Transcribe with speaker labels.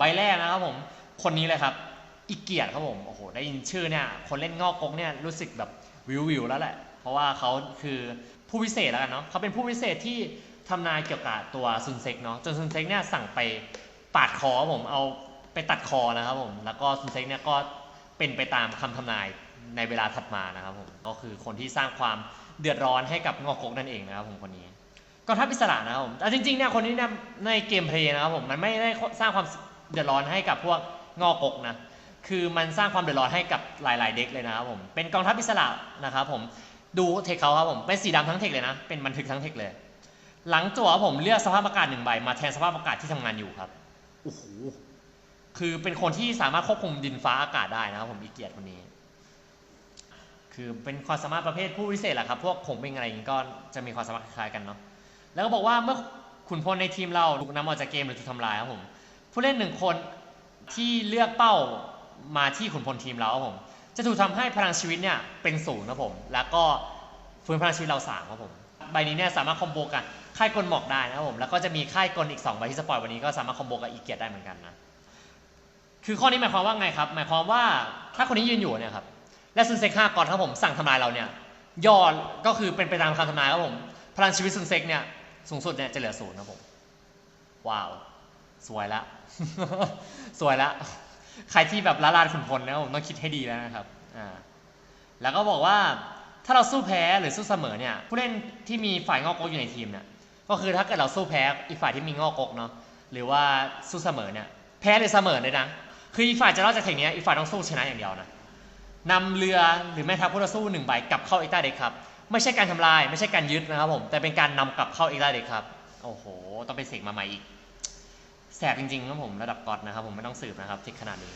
Speaker 1: ใบแรกนะครับผมคนนี้เลยครับอีเกียรติครับผมโอ้โหได้ยินชื่อเนี่ยคนเล่นงอกกงเนี่ยรู้สึกแบบวิววิวแล้วแหละ เพราะว่าเขาคือผู้พิเศษแล้วกันเนาะเขาเป็นผู้พิเศษที่ทำนายเกี่ยวกับตัวซุนเซ็กเนาะจนซุนเซ็กเนี่ยสั่งไปปาดคอครับผมเอาไปตัดคอนะครับผมแล้วก็ซุนเซ็กเนี่ยก็เป็นไปตามคำทำนายในเวลาถัดมานะครับผมก็คือคนที่สร้างความเดือดร้อนให้กับงอกกงนั่นเองนะครับผมคนนี้กองทัพอิสระนะครับผมแต่จริงๆเนี่ยคนนี้เนี่ยในเกมเพลย์นะครับผมมันไม่ได้สร้างความ เดือดร้อนให้กับพวกงอกกนะคือมันสร้างความเดือดร้อนให้กับหลายๆเด็กเลยนะครับผมเป็นกองทัพอิสระนะครับผมดูเทคเขาครับผมเป็นสีดำทั้งเทคเลยนะเป็นบันทึกทั้งเทคเลย หลังจั่วครับผมเลือกสภาพอากาศหนึ่งใบมาแทนสภาพอากาศที่ทำงานอยู่ครับโอ้โหคือเป็นคนที่สามารถควบคุมดินฟ้าอากาศได้นะครับผมอีเกียรติคนนี้ คือเป็นความสามารถประเภทผู้พิเศษแหละครับพวกผงเป็นอะไรอย่างงี้ก็จะมีความสามารถคล้ายๆกันเนาะแล้วก็บอกว่าเมื่อขุนพลในทีมเราถูกนำออกจากเกมหรือถูกทำลายครับผม ผู้เล่นหนึ่งคนที่เลือกเป้ามาที่ขุนพลทีมเราครับผมจะถูกทำให้พลังชีวิตเนี่ยเป็นศูนย์ครับผม แล้วก็ฟื้นพลังชีวิตเราสามครับผม ใบนี้เนี่ยสามารถคอมโบกับค่ายกลหมอกได้นะครับผม แล้วก็จะมีค่ายกลอีก2ใบที่สปอยวันนี้ก็สามารถคอมโบกับอีเกียรติได้เหมือนกันนะ คือข้อนี้หมายความว่าไงครับ หมายความว่าถ้าคนนี้ยืนอยู่เนี่ยครับ และซุนเซ็กห้าก่อนครับผมสั่งทำลายเราเนี่ยย่อก็คือเป็นไปตามคำทำนายครับผม พลังชีวิตซุนเซ็กเนี่ยสูงสุดเนี่ยจะเหลือศูนย์ครับผม ว้าว สวยละ สวยละ ใครที่แบบละลานขุนพลนะผมต้องคิดให้ดีแล้วนะครับอ่าแล้วก็บอกว่าถ้าเราสู้แพ้หรือสู้เสมอเนี่ยผู้เล่นที่มีฝ่ายงอกกกอยู่ในทีมเนี่ยก็คือถ้าเกิดเราสู้แพ้อีกฝ่ายที่มีงอกกกเนาะหรือว่าสู้เสมอเนี่ยแพ้หรือเสมอเลยนะคืออีกฝ่ายจะรอดจากเทคเนี้อีกฝ่ายต้องสู้ชนะอย่างเดียวนะนำเรือหรือแม่ทัพผู้ต่อสู้หนึ่งใบกลับเข้าเอ็กตาเด็กครับไม่ใช่การทำลาย ไม่ใช่การยึดนะครับผมแต่เป็นการนำกลับเข้าเอ็กตาเด็กครับโอ้โหต้องไปเสกมาใหม่อีก แสบจริงๆครับผมระดับก๊อตนะครับผมไม่ต้องสืบนะครับทิกขนาดนี้